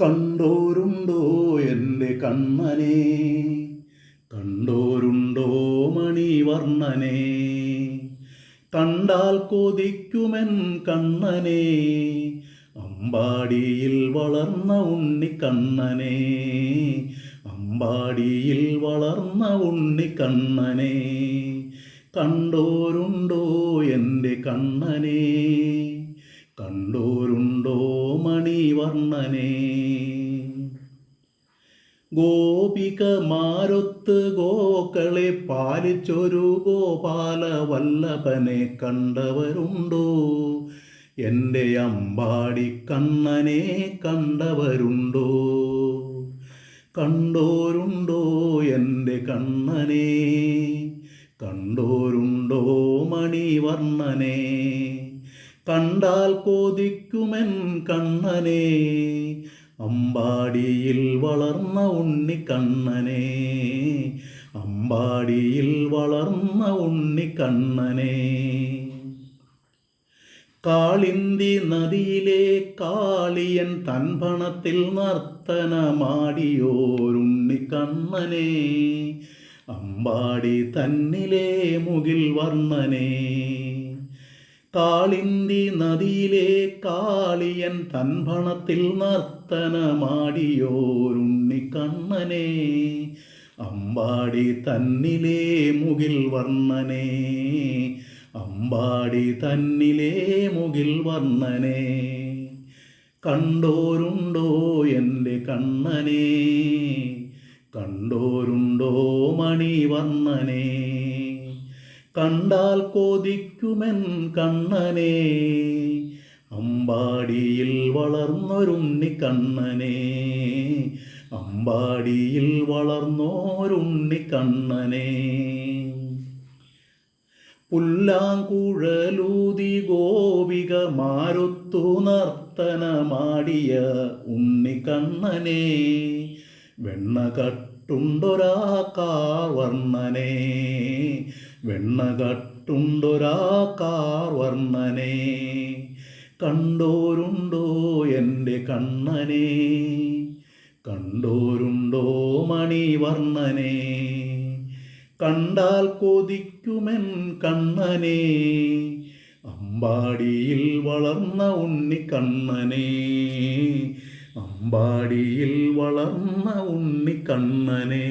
കണ്ടോരുണ്ടോ എന്റെ കണ്ണനെ? കണ്ടോരുണ്ടോ മണിവർണനെ? കണ്ടാൽ കൊതിക്കുമെൻ കണ്ണനെ? അമ്പാടിയിൽ വളർന്ന ഉണ്ണി ഉണ്ണിക്കണ്ണനെ? അമ്പാടിയിൽ വളർന്ന ഉണ്ണി ഉണ്ണിക്കണ്ണനെ? കണ്ടോരുണ്ടോ എന്റെ കണ്ണനെ? കണ്ടോരുണ്ടോ മണിവർണനെ? ഗോപികമാരൊത്ത് ഗോക്കളെ പാലിച്ചൊരു ഗോപാല വല്ലഭനെ കണ്ടവരുണ്ടോ? എന്റെ അമ്പാടി കണ്ണനെ കണ്ടവരുണ്ടോ? കണ്ടോരുണ്ടോ എന്റെ കണ്ണനെ? കണ്ടോരുണ്ടോ മണിവർണനെ? കണ്ടാൽ കൊതിക്കുമെൻ കണ്ണനെ? അമ്പാടിയിൽ വളർന്ന ഉണ്ണിക്കണ്ണനെ. അമ്പാടിയിൽ വളർന്ന ഉണ്ണിക്കണ്ണനെ. കാളിന്തി നദിയിലെ കാളിയൻ തൻപണത്തിൽ നർത്തനമാടിയോരുണ്ണിക്കണ്ണനെ അമ്പാടി തന്നിലെ മുകിൽ വർണനെ. കാളിന്തി നദിയിലെ കാളിയൻ തൻപണത്തിൽ നർത്തനമാടിയോരുണ്ണിക്കണ്ണനെ അമ്പാടി തന്നിലെ മുകിൽ വർണനെ. അമ്പാടി തന്നിലെ മുകിൽ വർണനെ. കണ്ടോരുണ്ടോ എന്റെ കണ്ണനെ? കണ്ടോരുണ്ടോ മണിവർണനെ? കണ്ടാൽ കൊതിക്കുമെൻ കണ്ണനെ. അമ്പാടിയിൽ വളർന്നൊരുണ്ണി കണ്ണനെ. അമ്പാടിയിൽ വളർന്നോരുണ്ണി കണ്ണനെ. പുല്ലാങ്കുഴലൂതി ഗോപിക മാരുത്തു നർത്തനമാടിയ ഉണ്ണിക്കണ്ണനെ വെണ്ണ കട്ടുണ്ടൊരാ കാർവർണനെ വെണ്ണ കട്ടുണ്ടൊരാ കാർവർണനെ കണ്ടോരുണ്ടോ എന്റെ കണ്ണനെ? കണ്ടോരുണ്ടോ മണിവർണനെ കണ്ടാൽ കൊതിക്കുമെൻ കണ്ണനെ. അമ്പാടിയിൽ വളർന്ന ഉണ്ണി ഉണ്ണിക്കണ്ണനെ അമ്പാടിയിൽ വളർന്ന ഉണ്ണി ഉണ്ണിക്കണ്ണനെ